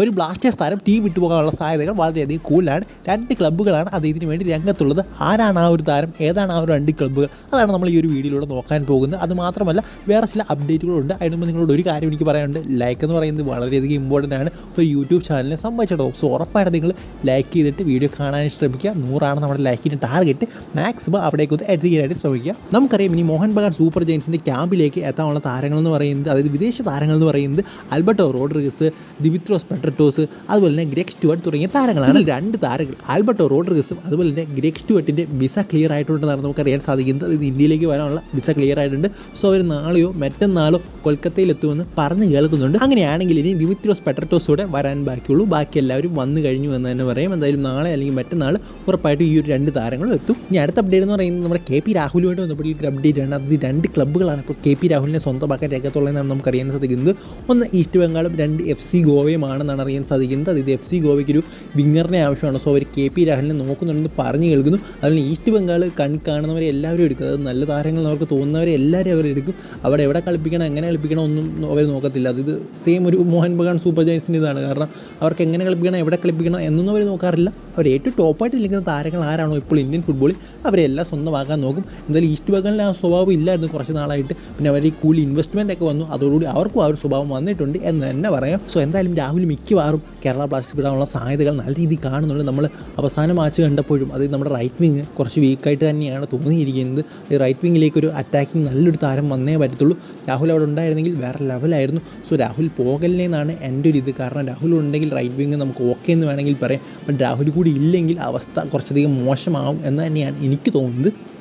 ഒരു ബ്ലാസ്റ്റേഴ്സ് താരം ടീം വിട്ടുപോകാനുള്ള സാധ്യതകൾ വളരെയധികം കൂടുതലാണ്. രണ്ട് ക്ലബ്ബുകളാണ് അത് ഇതിനു വേണ്ടി രംഗത്തുള്ളത്. ആരാണ് ആ ഒരു താരം? ഏതാണ് ആ ഒരു രണ്ട് ക്ലബ്ബുകൾ അതാണ് നമ്മൾ ഈ ഒരു വീഡിയോയിലൂടെ നോക്കാൻ പോകുന്നത്. അത് മാത്രമല്ല വേറെ ചില അപ്ഡേറ്റുകളുണ്ട് അതിന് മുമ്പ് നിങ്ങളോട് ഒരു കാര്യം എനിക്ക് പറയാനുണ്ട്. ലൈക്ക് എന്ന് പറയുന്നത് വളരെയധികം ഇമ്പോർട്ടന്റ് ആണ്. ഒരു യൂട്യൂബ് ചാനലിനെ സംബന്ധിച്ചിടത്തോളം സോ ഉറപ്പായിട്ട് നിങ്ങൾ ലൈക്ക് ചെയ്തിട്ട് വീഡിയോ കാണാൻ ശ്രമിക്കുക. നൂറാണ് നമ്മുടെ ലൈക്കിന്റെ ടാർഗറ്റ് മാക്സിമം അവിടേക്ക് ഒന്ന് എത്തിക്കാനായിട്ട് ശ്രമിക്കുക. നമുക്കറിയാം ഇനി മോഹൻ ബഗാൻ സൂപ്പർ ജയൻസിന്റെ ക്യാമ്പിലേക്ക് എത്താനുള്ള താരങ്ങൾ എന്ന് പറയുന്നത് അതായത് വിദേശ താരങ്ങൾ എന്ന് പറയുന്നത് അൽബർട്ടോ റോഡ്രിഗസ് ദിമിത്രോസ് പെട്രറ്റോസ് അതുപോലെ തന്നെ ഗ്രെഗ് സ്റ്റുവർട്ട് തുടങ്ങിയ താരങ്ങളാണ്. രണ്ട് താരങ്ങൾ ആൽബർട്ടോ റോഡ്രിഗസും അതുപോലെ തന്നെ ഗ്രെഗ് സ്റ്റുവർട്ടിന്റെ വിസ ക്ലിയർ ആയിട്ടുണ്ടെന്നാണ് നമുക്കറിയാൻ സാധിക്കുന്നത്. ഇത് ഇന്ത്യയിലേക്ക് വരാനുള്ള വിസ ക്ലിയർ ആയിട്ടുണ്ട്. സോ അവർ നാളെയോ മറ്റന്നാളോ കൊൽക്കത്തയിൽ എത്തുമെന്ന് പറഞ്ഞ് കേൾക്കുന്നുണ്ട്. അങ്ങനെയാണെങ്കിൽ ഇനി ദിമിത്രോസ് കൂടെ വരാൻ ബാക്കിയുള്ളൂ. ബാക്കി എല്ലാവരും വന്നു കഴിഞ്ഞു എന്ന് തന്നെ പറയും. എന്തായാലും നാളെ അല്ലെങ്കിൽ മറ്റന്നാൾ ഉറപ്പായിട്ടും ഈ ഒരു രണ്ട് താരങ്ങളും എത്തും. ഇനി അടുത്ത അപ്ഡേറ്റ് എന്ന് പറയുന്നത് നമ്മുടെ കെ പി രാഹുലുമായിട്ട് ബന്ധപ്പെട്ടുള്ള അപ്ഡേറ്റ് ആണ്. അത് രണ്ട് ക്ലബ്ബുകളാണ് ഇപ്പോൾ കെ പി രാഹുലിനെ സ്വന്തമാക്കാൻ രംഗത്തുള്ളതെന്നാണ് നമുക്ക് അറിയാൻ സാധിക്കുന്നത്. ഒന്ന് ഈസ്റ്റ് ബംഗാളും രണ്ട് എഫ് സി ഗോവയുമാണെന്നാണ് അറിയാൻ സാധിക്കുന്നത്. അതായത് എഫ് സി ഗോവയ്ക്ക് ഒരു വിങ്ങറിനെ ആവശ്യമാണ്. സോ അവർ കെ പി രാഹുലിനെ നോക്കുന്നുണ്ടെന്ന് പറഞ്ഞു കേൾക്കുന്നു. അതുപോലെ ഈസ്റ്റ് ബംഗാൾ കൺ കാണുന്നവരെ എല്ലാവരും എടുക്കും. അതായത് നല്ല താരങ്ങൾ അവർക്ക് തോന്നുന്നവരെ എല്ലാവരും അവരെടുക്കും അവിടെ എവിടെ കളിപ്പിക്കണം എങ്ങനെ കളിപ്പിക്കണം ഒന്നും അവർ നോക്കത്തില്ല. അത് ഇത് സെയിം ഒരു മോഹൻ ബഗാൻ സൂപ്പർ ജയൻസിന്റെ ഇതാണ്. കാരണം അവർക്ക് എങ്ങനെ കളിപ്പിക്കണം എവിടെ കളിപ്പിക്കണം എന്നൊന്നും അവർ നോക്കാറില്ല. അവർ ഏറ്റവും ടോപ്പായിട്ട് നിൽക്കുന്ന താരങ്ങൾ ആരാണോ ഇപ്പോൾ ഇന്ത്യൻ ഫുട്ബോളിൽ അവരെല്ലാം സ്വന്തമാക്കാൻ നോക്കും. എന്തായാലും ഈസ്റ്റ് ബംഗാളിൽ ആ സ്വഭാവം ഇല്ലായിരുന്നു കുറച്ച് നാളായിട്ട്. പിന്നെ അവർ ഈ കൂലി ഇൻവെസ്റ്റ്മെന്റ് ഒക്കെ വന്നു. അതോടുകൂടി അവർക്കും ആ ഒരു സ്വഭാവം വന്നിട്ടുണ്ട് എന്ന് തന്നെ പറയാം. സോ എന്തായാലും രാഹുൽ മിക്കവാറും കേരള ബ്ലാസ്റ്റേഴ്സ് വിടാനുള്ള സാധ്യതകൾ നല്ല രീതിയിൽ കാണുന്നുണ്ട്. നമ്മൾ അവസാന മാച്ച് കണ്ടപ്പോഴും അത് നമ്മുടെ റൈറ്റ് വിങ് കുറച്ച് വീക്കായിട്ട് തന്നെയാണ് തോന്നിയിരിക്കുന്നത്. ഈ റൈറ്റ് വിങ്ങിലേക്ക് ഒരു അറ്റാക്കിങ് നല്ലൊരു താരം വന്നേ പറ്റത്തുള്ളൂ. രാഹുൽ അവിടെ ഉണ്ടായിരുന്നെങ്കിൽ വേറെ ലെവലായിരുന്നു സോ രാഹുൽ പോകലിനെ എന്നാണ് എന്റെ ഒരു ഇത്. കാരണം രാഹുൽ ഉണ്ടെങ്കിൽ റൈറ്റ് വിങ് നമുക്ക് ഓക്കെ എന്ന് വേണമെങ്കിൽ പറയാം. ബട്ട് രാഹുൽ കൂടി ഇല്ലെങ്കിൽ അവസ്ഥ കുറച്ചധികം മോശമാവും എന്ന് തന്നെയാണ് എനിക്ക് തോന്നുന്നത്.